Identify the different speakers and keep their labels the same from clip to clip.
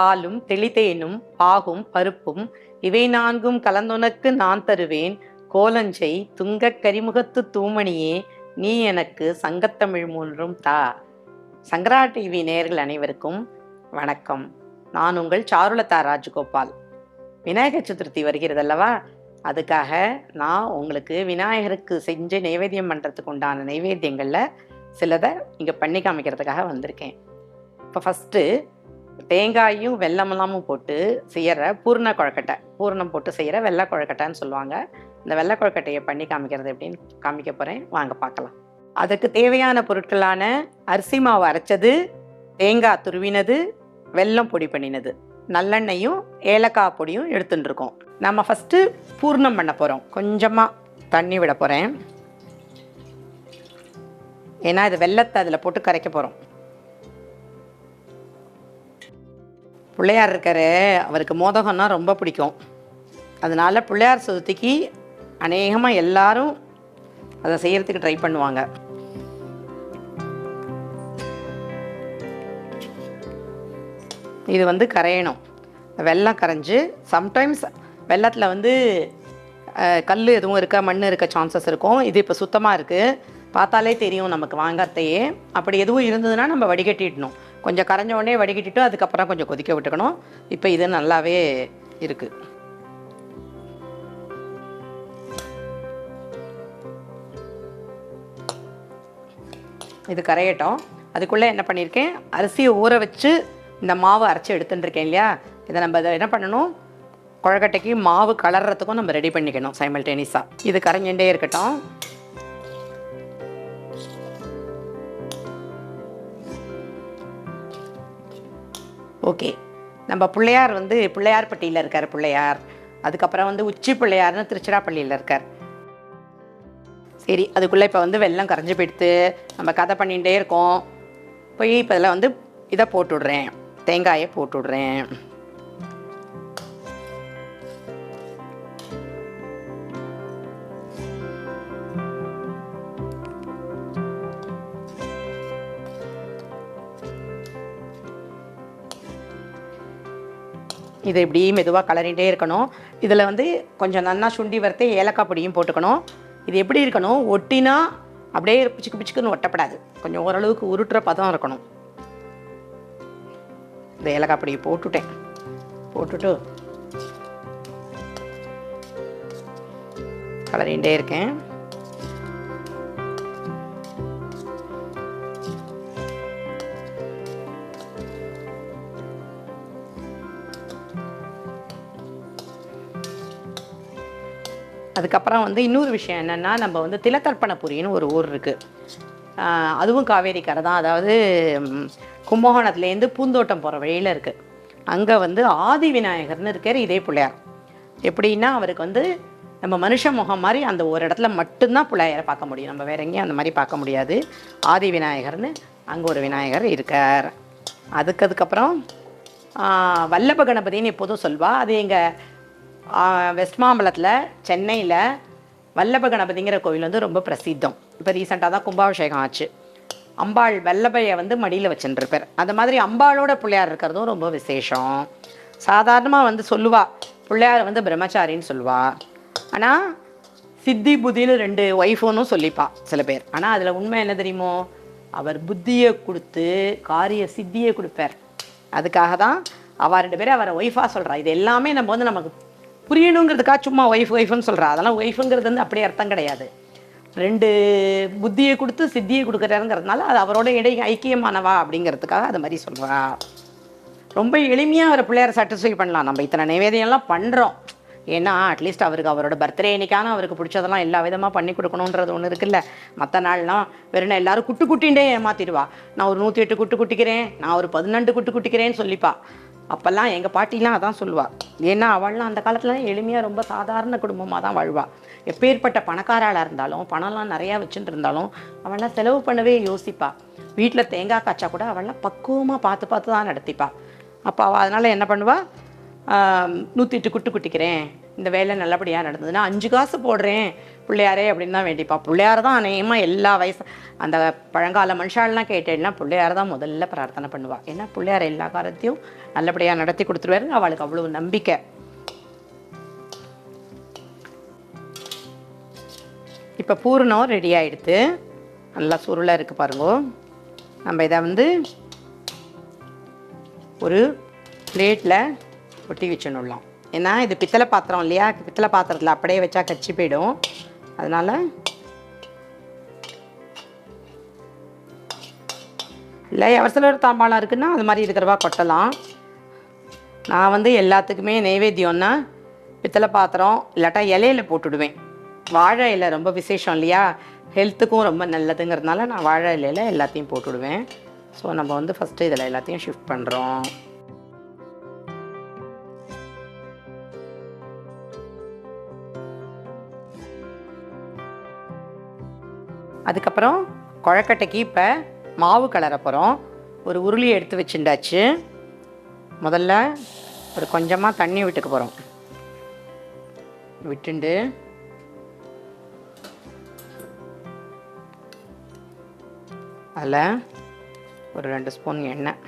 Speaker 1: பாலும் தெளிதேனும் பாகும் பருப்பும் இவை நான்கும் கலந்துனக்கு நான் தருவேன் கோலஞ்சை துங்கக் கரிமுகத்து தூமணியே நீ எனக்கு சங்கத்தமிழ் மூன்றும் தா சங்கரா டிவி நேர்கள் அனைவருக்கும் வணக்கம் நான் உங்கள் சாருலதா ராஜகோபால் விநாயகர் சதுர்த்தி வருகிறது அல்லவா அதுக்காக நான் உங்களுக்கு விநாயகருக்கு செஞ்சு நைவேத்தியம் பண்ணுறதுக்கு உண்டான நைவேத்தியங்களில் சிலதை இங்கே பண்ணி காமிக்கிறதுக்காக வந்திருக்கேன் இப்போ ஃபஸ்ட்டு தேங்காயும் வெள்ளமெல்லாமும் போட்டு செய்கிற பூர்ண குழக்கட்டை பூர்ணம் போட்டு செய்கிற வெள்ளை குழக்கட்டைன்னு சொல்லுவாங்க இந்த வெள்ளை குழக்கட்டையை பண்ணி காமிக்கிறது எப்படின்னு காமிக்க போகிறேன் வாங்க பார்க்கலாம் அதுக்கு தேவையான பொருட்களான அரிசி மாவு அரைச்சது தேங்காய் துருவினது வெல்லம் பொடி பண்ணினது நல்லெண்ணையும் ஏலக்காய் பொடியும் எடுத்துட்டுருக்கோம் நம்ம ஃபஸ்ட்டு பூர்ணம் பண்ண போகிறோம் கொஞ்சமாக தண்ணி விட போகிறேன் ஏன்னா இது வெள்ளத்தை அதில் போட்டு கரைக்க போகிறோம் பிள்ளையார் இருக்காரு அவருக்கு மோதகம்னா ரொம்ப பிடிக்கும் அதனால் பிள்ளையார் சதுர்த்திக்கு அநேகமாக எல்லாரும் அதை செய்கிறதுக்கு ட்ரை பண்ணுவாங்க இது வந்து கரையணும் வெள்ளம் கரைஞ்சி சம்டைம்ஸ் வெள்ளத்தில் வந்து கல் எதுவும் இருக்க மண் இருக்க சான்சஸ் இருக்கும் இது இப்போ சுத்தமாக இருக்குது பார்த்தாலே தெரியும் நமக்கு வாங்காத்தையே அப்படி எதுவும் இருந்ததுன்னா நம்ம வடிகட்டிடணும் கொஞ்சம் கரைஞ்சோடனே வடிகட்டிட்டு அதுக்கப்புறம் கொஞ்சம் கொதிக்க விட்டுக்கணும் இப்போ இது நல்லாவே இருக்குது இது கரையட்டும் அதுக்குள்ளே என்ன பண்ணியிருக்கேன் அரிசியை ஊற வச்சு இந்த மாவு அரைச்சி எடுத்துட்டுருக்கேன் இல்லையா இதை நம்ம இதை என்ன பண்ணணும் குழக்கட்டைக்கு மாவு கலர்றதுக்கும் நம்ம ரெடி பண்ணிக்கணும் சைமல்டேனியஸாக இது கரைஞ்சுட்டே இருக்கட்டும் ஓகே நம்ம பிள்ளையார் வந்து பிள்ளையார் பட்டியில் இருக்கார் பிள்ளையார் அதுக்கப்புறம் வந்து உச்சி பிள்ளையார்னு திருச்சிராப்பள்ளியில் இருக்கார் சரி அதுக்குள்ளே இப்போ வந்து வெள்ளம் கரைஞ்சி போயிடுத்து நம்ம கதை பண்ணிகிட்டே இருக்கோம் போய் இப்போ இதில் வந்து இதை போட்டுவிடுறேன் தேங்காயை போட்டுவிடுறேன் இதை இப்படி மெதுவாக கலரிகிட்டே இருக்கணும் இதில் வந்து கொஞ்சம் நல்லா சுண்டி வறுத்து ஏலக்காய் பொடியும் போட்டுக்கணும் இது எப்படி இருக்கணும் ஒட்டினா அப்படியே பிச்சுக்கு பிச்சுக்குன்னு ஒட்டப்படாது கொஞ்சம் ஓரளவுக்கு உருட்டுற பதம் இருக்கணும் இந்த ஏலக்காய் பொடியை போட்டுட்டேன் போட்டுட்டு கலரிகிட்டே இருக்கேன் அதுக்கப்புறம் வந்து இன்னொரு விஷயம் என்னென்னா நம்ம வந்து திலத்தர்ப்பணபுரின்னு ஒரு ஊர் இருக்குது அதுவும் காவேரி கரை தான் அதாவது கும்பகோணத்துலேருந்து பூந்தோட்டம் போகிற வழியில் இருக்குது அங்கே வந்து ஆதி விநாயகர்னு இருக்கார் இதே பிள்ளையார் எப்படின்னா அவருக்கு வந்து நம்ம மனுஷ முகம் மாதிரி அந்த ஒரு இடத்துல மட்டும்தான் பிள்ளையாரை பார்க்க முடியும் நம்ம வேற எங்கேயும் அந்த மாதிரி பார்க்க முடியாது ஆதி விநாயகர்னு அங்கே ஒரு விநாயகர் இருக்கார் அதுக்கு அதுக்கப்புறம் வல்லப கணபதினு எப்போதும் சொல்வா அது எங்கள் வெஸ்ட் மாம்பலத்தில் சென்னையில் வல்லப கணபதிங்கிற கோவில் வந்து ரொம்ப பிரசித்தம் இப்போ ரீசெண்டாக தான் கும்பாபிஷேகம் ஆச்சு அம்பாள் வல்லபையை வந்து மடியில் வச்சுருப்பார் அந்த மாதிரி அம்பாளோட பிள்ளையார் இருக்கிறதும் ரொம்ப விசேஷம் சாதாரணமாக வந்து சொல்லுவா பிள்ளையார் வந்து பிரம்மச்சாரின்னு சொல்லுவா ஆனால் சித்தி புத்தின்னு ரெண்டு ஒய்ஃபோன்னு சொல்லிப்பா சில பேர் ஆனால் அதில் உண்மை என்ன தெரியுமோ அவர் புத்தியை கொடுத்து காரிய சித்தியை கொடுப்பார் அதுக்காக தான் அவள் ரெண்டு பேரும் அவரை ஒய்ஃபாக சொல்கிறார் இது எல்லாமே நம்ம வந்து நமக்கு புரியணுங்கிறதுக்காக சும்மா ஒய்ஃப் ஒய்ஃப்னு சொல்கிறா அதெல்லாம் ஒய்ஃபுங்கிறது வந்து அப்படியே அர்த்தம் கிடையாது ரெண்டு புத்தியை கொடுத்து சித்தியை கொடுக்குறாருங்கிறதுனால அது அவரோட இடை ஐக்கியமானவா அப்படிங்கிறதுக்காக அது மாதிரி சொல்கிறா ரொம்ப எளிமையாக அவரை பிள்ளையார சாட்டிஸ்ஃபை பண்ணலாம் நம்ம இத்தனை நைவேதியெல்லாம் பண்ணுறோம் ஏன்னா அட்லீஸ்ட் அவருக்கு அவரோட பர்த்டே இன்னைக்கான அவருக்கு பிடிச்சதெல்லாம் எல்லா விதமாக பண்ணி கொடுக்கணுன்றது ஒன்று இருக்குல்ல மற்ற நாள்லாம் வெறும் எல்லாரும் குட்டு குட்டின்டே ஏமாத்திடுவா நான் ஒரு நூற்றி எட்டு குட்டு குட்டிக்கிறேன் நான் ஒரு பதினெண்டு குட்டு குட்டிக்கிறேன்னு சொல்லிப்பா அப்போல்லாம் எங்கள் பாட்டிலாம் அதான் சொல்லுவாள் ஏன்னா அவள்லாம் அந்த காலத்துலலாம் எளிமையாக ரொம்ப சாதாரண குடும்பமாக தான் வாழ்வாள் எப்பேற்பட்ட பணக்காராளாக இருந்தாலும் பணம்லாம் நிறையா வச்சுட்டு இருந்தாலும் அவள்லாம் செலவு பண்ணவே யோசிப்பாள் வீட்டில் தேங்காய் காய்ச்சா கூட அவள்லாம் பக்குவமாக பார்த்து பார்த்து தான் நடத்திப்பாள் அப்போ அவள் அதனால் என்ன பண்ணுவாள் நூற்றி எட்டு குட்டு குட்டிக்கிறேன் இந்த வேலை நல்லபடியாக நடந்ததுன்னா அஞ்சு காசு போடுறேன் பிள்ளையாரே அப்படின்னு தான் வேண்டிப்பா பிள்ளையார் தான் அநேகமாக எல்லா வயசு அந்த பழங்கால மனுஷாலெலாம் கேட்டேன்னா பிள்ளையார் தான் முதல்ல பிரார்த்தனை பண்ணுவாள் ஏன்னா பிள்ளையார் எல்லா காலத்தையும் நல்லபடியாக நடத்தி கொடுத்துருவாரு அவளுக்கு அவ்வளோ நம்பிக்கை இப்போ பூரணம் ரெடி ஆகிடுத்து நல்லா சுருளாக இருக்குது பாருங்க நம்ம இதை வந்து ஒரு பிளேட்டில் ஒட்டி வச்சுடலாம் ஏன்னா இது பித்தளை பாத்திரம் இல்லையா பித்தளை பாத்திரத்தில் அப்படியே வச்சா கச்சி போயிடும் அதனால் இல்லை எவர் சிலர் தாம்பாளம் இருக்குன்னா அது மாதிரி இருக்கிறவா கொட்டலாம் நான் வந்து எல்லாத்துக்குமே நெய்வேத்தியம்னா பித்தளை பாத்திரம் இல்லாட்டா இலையில போட்டுடுவேன் வாழை இலை ரொம்ப விசேஷம் இல்லையா ஹெல்த்துக்கும் ரொம்ப நல்லதுங்கிறதுனால நான் வாழை இலையில் எல்லாத்தையும் போட்டுவிடுவேன் ஸோ நம்ம வந்து ஃபஸ்ட்டு இதில் எல்லாத்தையும் ஷிஃப்ட் பண்ணுறோம் அதுக்கப்புறம் குழக்கட்டைக்கு இப்போ மாவு கலர போகிறோம் ஒரு உருளியை எடுத்து வச்சுட்டாச்சு முதல்ல ஒரு கொஞ்சமாக தண்ணி விட்டுக்க போகிறோம் விட்டுண்டு அதில் ஒரு ரெண்டு ஸ்பூன் எண்ணெய்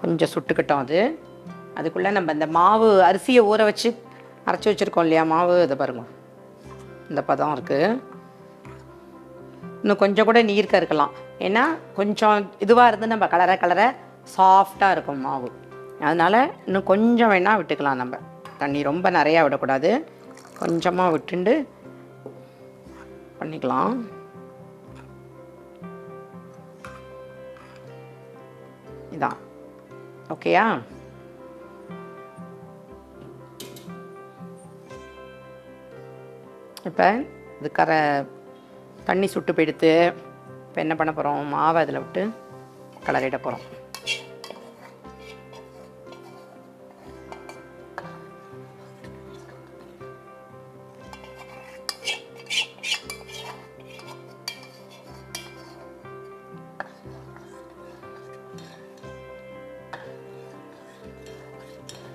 Speaker 1: கொஞ்சம் சுட்டுக்கிட்டோம் அது அதுக்குள்ளே நம்ம இந்த மாவு அரிசியை ஊற வச்சு அரைச்சி வச்சுருக்கோம் இல்லையா மாவு இதை பாருங்கள் இந்த பதம் இருக்குது இன்னும் கொஞ்சம் கூட நீர்க்க இருக்கலாம் ஏன்னா கொஞ்சம் இதுவாக இருந்து நம்ம கலர கலர சாஃப்டாக இருக்கும் மாவு அதனால் இன்னும் கொஞ்சம் வேணால் விட்டுக்கலாம் நம்ம தண்ணி ரொம்ப நிறையா விடக்கூடாது கொஞ்சமாக விட்டுண்டு பண்ணிக்கலாம் இதான் ஓகேயா இப்போ இது கரை தண்ணி சுட்டு போயிடுத்து இப்போ என்ன பண்ண போகிறோம் மாவை அதில் விட்டு கலரிட போகிறோம்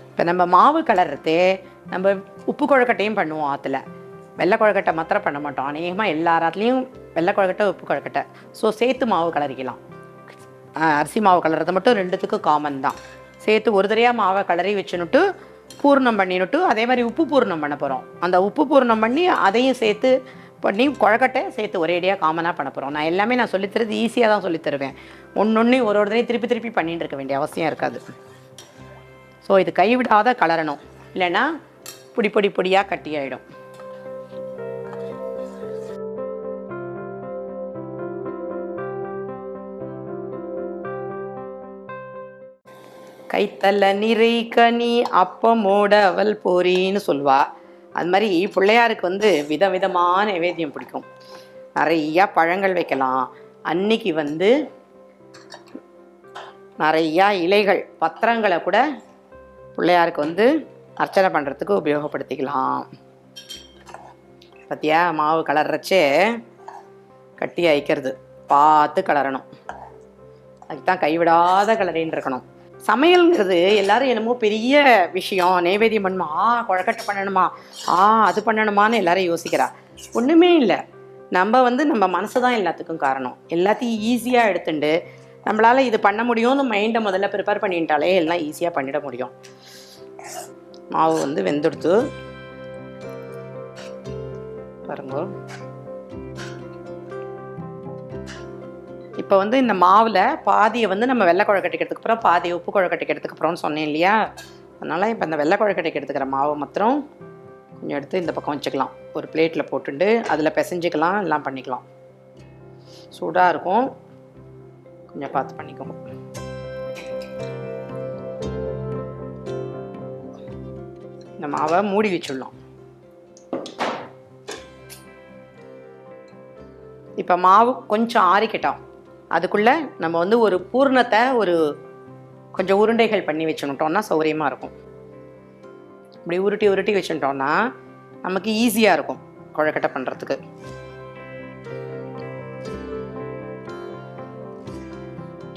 Speaker 1: இப்போ நம்ம மாவு கலர்றது நம்ம உப்பு குழக்கட்டையும் பண்ணுவோம் ஆற்றுல வெள்ளை கொழுக்கட்டை மாத்திரம் பண்ண மாட்டோம் அநேகமாக எல்லா வெள்ளை கொழக்கட்டை உப்பு கொழுக்கட்டை ஸோ சேர்த்து மாவு கலரிக்கலாம் அரிசி மாவு கலர்றது மட்டும் ரெண்டுத்துக்கும் காமன் தான் சேர்த்து ஒரு தரையாக மாவை கலரி வச்சுனுட்டு பூர்ணம் பண்ணினுட்டு அதே மாதிரி உப்பு பூர்ணம் பண்ண போகிறோம் அந்த உப்பு பூர்ணம் பண்ணி அதையும் சேர்த்து பண்ணி குழக்கட்டை சேர்த்து ஒரேடியாக காமனாக பண்ண போகிறோம் நான் எல்லாமே நான் சொல்லித்தரது ஈஸியாக தான் சொல்லித்தருவேன் ஒன்று ஒன்று ஒரு ஒரு தரையும் திருப்பி திருப்பி பண்ணிட்டு இருக்க வேண்டிய அவசியம் இருக்காது ஸோ இது கைவிடாத கலரணும் இல்லைன்னா பொடி பொடி பொடியாக கட்டி ஆகிடும் கைத்தல்ல நிறை கனி அப்பமோட அவள் போரின்னு சொல்லுவா அது மாதிரி பிள்ளையாருக்கு வந்து விதவிதமான நைவேத்தியம் பிடிக்கும் நிறையா பழங்கள் வைக்கலாம் அன்னைக்கு வந்து நிறையா இலைகள் பத்திரங்களை கூட பிள்ளையாருக்கு வந்து அர்ச்சனை பண்ணுறதுக்கு உபயோகப்படுத்திக்கலாம் பார்த்தியா மாவு கலர்றச்சே கட்டி அயக்கிறது பார்த்து கலரணும் அதுக்கு தான் கைவிடாத கலரின்னு இருக்கணும் சமையல்ங்கிறது எல்லாரும் என்னமோ பெரிய விஷயம் நைவேத்தியம் பண்ணுமா ஆ குழக்கட்டை பண்ணணுமா ஆ அது பண்ணணுமான்னு எல்லாரும் யோசிக்கிறா ஒன்றுமே இல்லை நம்ம வந்து நம்ம மனசு தான் எல்லாத்துக்கும் காரணம் எல்லாத்தையும் ஈஸியாக எடுத்துட்டு நம்மளால் இது பண்ண முடியும்னு மைண்டை முதல்ல ப்ரிப்பேர் பண்ணிட்டாலே எல்லாம் ஈஸியாக பண்ணிட முடியும் மாவு வந்து வெந்துடுத்து பாருங்க இப்போ வந்து இந்த மாவில் பாதியை வந்து நம்ம வெள்ளை கட்டிக்கிறதுக்கு அப்புறம் பாதி உப்பு கட்டிக்கிறதுக்கு அப்புறம்னு சொன்னேன் இல்லையா அதனால் இப்போ இந்த வெள்ளை குழக்கட்டிக்கு எடுத்துக்கிற மாவை மாத்திரம் கொஞ்சம் எடுத்து இந்த பக்கம் வச்சுக்கலாம் ஒரு பிளேட்டில் போட்டுட்டு அதில் பிசைஞ்சிக்கலாம் எல்லாம் பண்ணிக்கலாம் சூடாக இருக்கும் கொஞ்சம் பார்த்து பண்ணிக்கோங்க இந்த மாவை மூடி வச்சுடலாம் இப்போ மாவு கொஞ்சம் ஆறிக்கிட்டோம் அதுக்குள்ளே நம்ம வந்து ஒரு பூர்ணத்தை ஒரு கொஞ்சம் உருண்டைகள் பண்ணி வச்சுக்கிட்டோம்னா சௌகரியமாக இருக்கும் இப்படி உருட்டி உருட்டி வச்சுட்டோம்னா நமக்கு ஈஸியாக இருக்கும் குழக்கட்டை பண்ணுறதுக்கு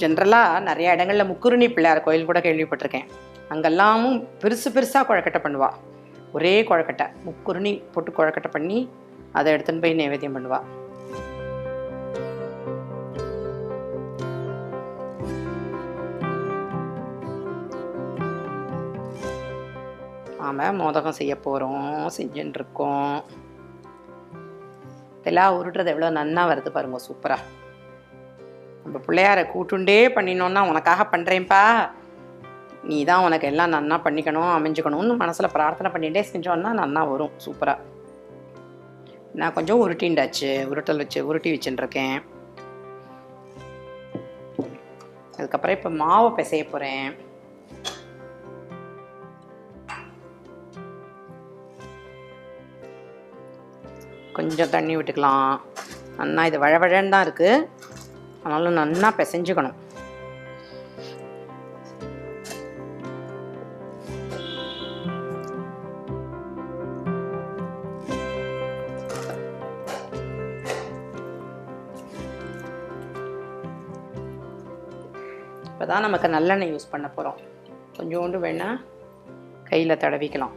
Speaker 1: ஜென்ரலாக நிறைய இடங்களில் முக்குருணி பிள்ளையார் கோயில் கூட கேள்விப்பட்டிருக்கேன் அங்கெல்லாமும் பெருசு பெருசாக குழக்கட்டை பண்ணுவாள் ஒரே குழக்கட்டை முக்குருணி போட்டு குழக்கட்டை பண்ணி அதை எடுத்துன்னு போய் நைவேத்தியம் பண்ணுவாள் நாம் மோதகம் செய்ய போகிறோம் செஞ்சுட்டுருக்கோம் இதெல்லாம் உருட்டுறது எவ்வளோ நன்னாக வருது பாருங்க சூப்பராக நம்ம பிள்ளையாரை கூட்டுண்டே பண்ணினோன்னா உனக்காக பண்ணுறேன்ப்பா நீ தான் உனக்கு எல்லாம் நன்னா பண்ணிக்கணும் அமைஞ்சுக்கணும்னு மனசில் பிரார்த்தனை பண்ணிகிட்டே செஞ்சோன்னா நன்னா வரும் சூப்பராக நான் கொஞ்சம் உருட்டின்ண்டாச்சு உருட்டல் வச்சு உருட்டி வச்சுட்டுருக்கேன் அதுக்கப்புறம் இப்போ மாவை பிசைய போகிறேன் கொஞ்சம் தண்ணி விட்டுக்கலாம் நல்லா இது வழவழன்னு தான் இருக்குது அதனால நல்லா பிசைஞ்சுக்கணும் இப்போ தான் நமக்கு நல்லெண்ணெய் யூஸ் பண்ண போகிறோம் கொஞ்சோண்டு வேணால் கையில் தடவிக்கலாம்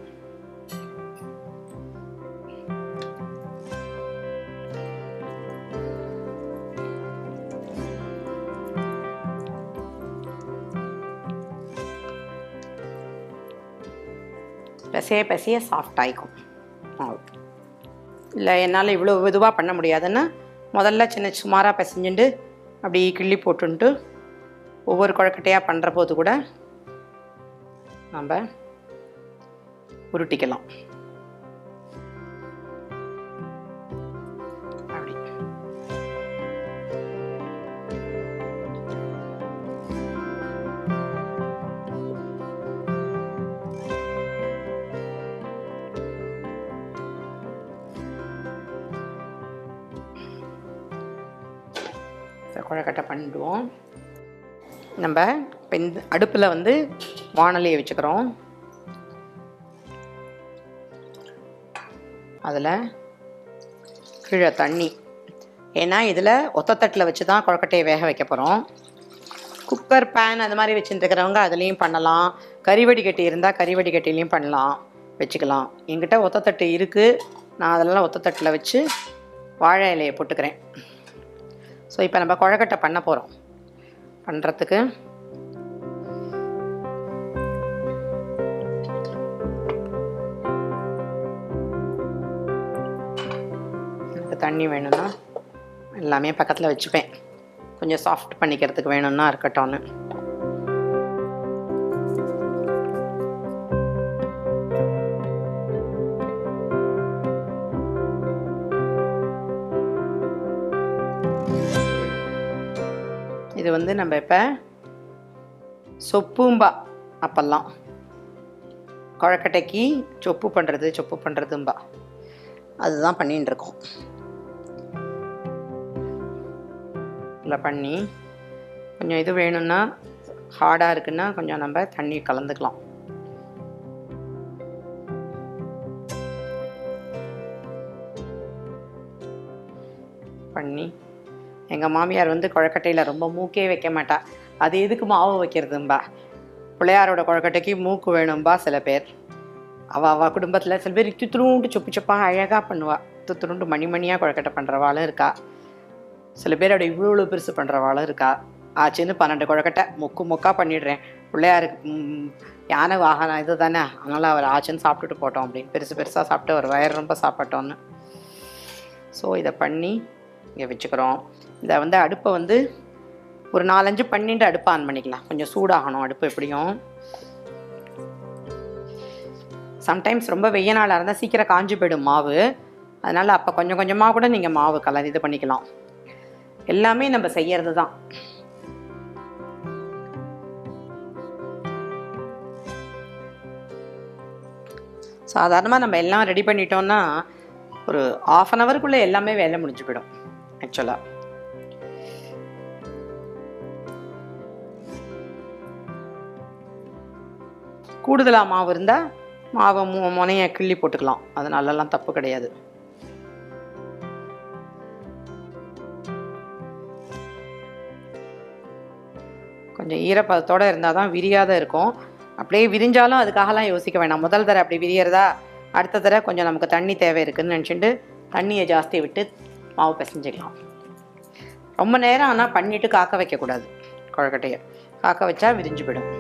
Speaker 1: பெசைய பெசைய சாஃப்ட் ஆகிக்கும் இல்லை என்னால் இவ்வளோ இதுவாக பண்ண முடியாதுன்னா முதல்ல சின்ன சுமாராக பிசைஞ்சுண்டு அப்படி கிள்ளி போட்டுன்ட்டு ஒவ்வொரு குழக்கட்டையாக பண்ணுற போது கூட நம்ம உருட்டிக்கலாம் அடுப்பில் வந்து வானலியை வச்சுக்கிறோம் அதில் கீழே தண்ணி ஏன்னா இதில் ஒத்தத்தட்டில் வச்சு தான் கொழக்கட்டையை வேக வைக்க போகிறோம் குக்கர் பேன் அது மாதிரி வச்சுருக்கிறவங்க அதுலேயும் பண்ணலாம் கறிவடி கட்டி இருந்தால் கறிவடி கட்டிலையும் பண்ணலாம் வச்சுக்கலாம் என்கிட்ட ஒத்தத்தட்டு இருக்குது நான் அதெல்லாம் ஒத்தத்தட்டில் வச்சு வாழை இலையை போட்டுக்கிறேன் ஸோ இப்போ நம்ம கொழக்கட்டை பண்ண போகிறோம் பண்ணுறதுக்கு தண்ணி வேணும்னா எல்லாமே பக்கத்தில் வச்சுப்பேன் கொஞ்சம் சாஃப்ட் பண்ணிக்கிறதுக்கு வேணும்னா இருக்கட்டும்னு இது வந்து நம்ம இப்போ சொப்பும்பா அப்பெல்லாம் கொழக்கட்டைக்கு சொப்பு பண்ணுறது சொப்பு பண்ணுறதும்பா அதுதான் பண்ணிகிட்டு இருக்கோம் இதில் பண்ணி கொஞ்சம் இது வேணும்னா ஹார்டாக இருக்குன்னா கொஞ்சம் நம்ம தண்ணி கலந்துக்கலாம் பண்ணி எங்கள் மாமியார் வந்து குழக்கட்டையில் ரொம்ப மூக்கே வைக்க மாட்டா அது எதுக்கு மாவு வைக்கிறதும்பா பிள்ளையாரோட குழக்கட்டைக்கு மூக்கு வேணும்பா சில பேர் அவள் அவள் குடும்பத்தில் சில பேர் துத்துருண்டு சொப்பு சொப்பாக அழகாக பண்ணுவாள் துத்துருண்டு மணி மணியாக குழக்கட்டை பண்ணுறவாளும் இருக்கா சில பேர் அப்படி இவ்வளோ இவ்வளோ பெருசு பண்ணுறவாள் இருக்கா ஆச்சுன்னு பன்னெண்டு குழக்கட்டை முக்கு முக்கா பண்ணிடுறேன் பிள்ளையாருக்கு யானை வாகனம் இது தானே அதனால் அவர் ஆச்சுன்னு சாப்பிட்டுட்டு போட்டோம் அப்படின்னு பெருசு பெருசாக சாப்பிட்டு ஒரு வயிறு ரொம்ப சாப்பிட்டோன்னு ஸோ இதை பண்ணி இங்கே வச்சுக்கிறோம் இதை வந்து அடுப்பை வந்து ஒரு நாலஞ்சு பன்னெண்டு அடுப்பை ஆன் பண்ணிக்கலாம் கொஞ்சம் சூடாகணும் அடுப்பு எப்படியும் சம்டைம்ஸ் ரொம்ப வெய்ய நாளாக இருந்தால் சீக்கிரம் காஞ்சி போயிடும் மாவு அதனால் அப்போ கொஞ்சம் கொஞ்சமாக கூட நீங்கள் மாவு கலந்து இது பண்ணிக்கலாம் எல்லாமே நம்ம செய்யறது தான் சாதாரணமாக நம்ம எல்லாம் ரெடி பண்ணிட்டோம்னா ஒரு ஆஃப் அன் அவருக்குள்ள எல்லாமே வேலை முடிஞ்சு போயிடும் ஆக்சுவலாக கூடுதலாக மாவு இருந்தால் மாவை மு முனையை கிள்ளி போட்டுக்கலாம் அதனாலலாம் தப்பு கிடையாது கொஞ்சம் ஈரப்பதத்தோடு இருந்தால் தான் விரியாத இருக்கும் அப்படியே விரிஞ்சாலும் அதுக்காகலாம் யோசிக்க வேணாம் முதல் தர அப்படி விரியறதா அடுத்த தர கொஞ்சம் நமக்கு தண்ணி தேவை இருக்குதுன்னு நினச்சிட்டு தண்ணியை ஜாஸ்தி விட்டு மாவு பிசைஞ்சிக்கலாம் ரொம்ப நேரம் ஆனால் பண்ணிவிட்டு காக்க வைக்கக்கூடாது கொழக்கட்டையை காக்க வச்சா விரிஞ்சு போயிடும்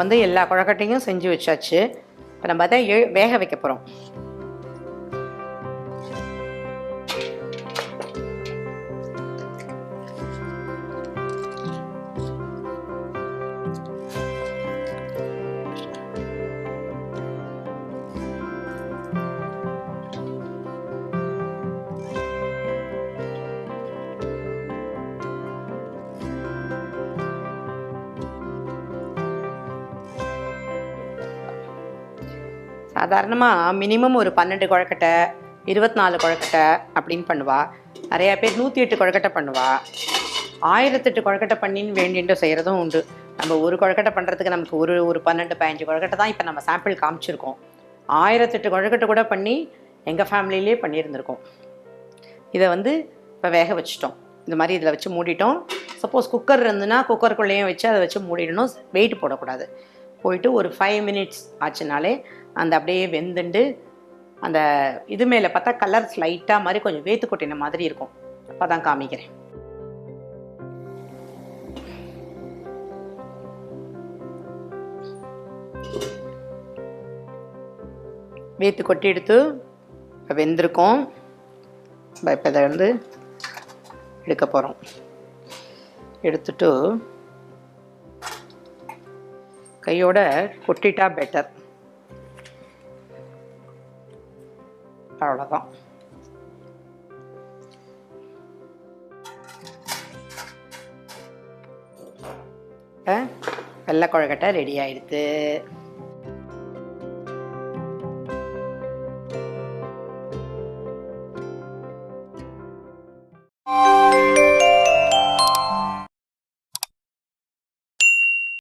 Speaker 1: வந்து எல்லா குழக்கட்டையும் செஞ்சு வச்சாச்சு இப்போ நம்ம அதை வேக வைக்க போகிறோம் சாதாரணமாக மினிமம் ஒரு பன்னெண்டு குழக்கட்டை இருபத்தி நாலு குழக்கட்டை அப்படின்னு பண்ணுவாள் நிறையா பேர் நூற்றி எட்டு குழக்கட்டை பண்ணுவாள் ஆயிரத்தெட்டு குழக்கட்டை பண்ணின்னு வேண்டின்ட்டு செய்கிறதும் உண்டு நம்ம ஒரு குழக்கட்டை பண்ணுறதுக்கு நமக்கு ஒரு ஒரு பன்னெண்டு பதினஞ்சு குழக்கட்டை தான் இப்போ நம்ம சாம்பிள் காமிச்சிருக்கோம் ஆயிரத்தெட்டு குழக்கட்டை கூட பண்ணி எங்கள் ஃபேமிலியிலே பண்ணியிருந்திருக்கோம் இதை வந்து இப்போ வேக வச்சுட்டோம் இந்த மாதிரி இதில் வச்சு மூடிட்டோம் சப்போஸ் குக்கர் இருந்துன்னா குக்கருக்குள்ளேயும் வச்சு அதை வச்சு மூடிடணும் வெயிட் போடக்கூடாது போயிட்டு ஒரு ஃபைவ் மினிட்ஸ் ஆச்சுனாலே அந்த அப்படியே வெந்துண்டு அந்த இது மேலே பார்த்தா கலர் ஸ்லைட்டாக மாதிரி கொஞ்சம் வேத்து கொட்டின மாதிரி இருக்கும் அப்போ தான் காமிக்கிறேன் வேத்து கொட்டி எடுத்து வெந்திருக்கோம் இப்போ இதை வந்து எடுக்க போகிறோம் எடுத்துட்டு கையோட கொட்டிட்டா பெட்டர் அவ்வளோதான் வெள்ளை குழக்கட்டை ரெடி ஆயிடுது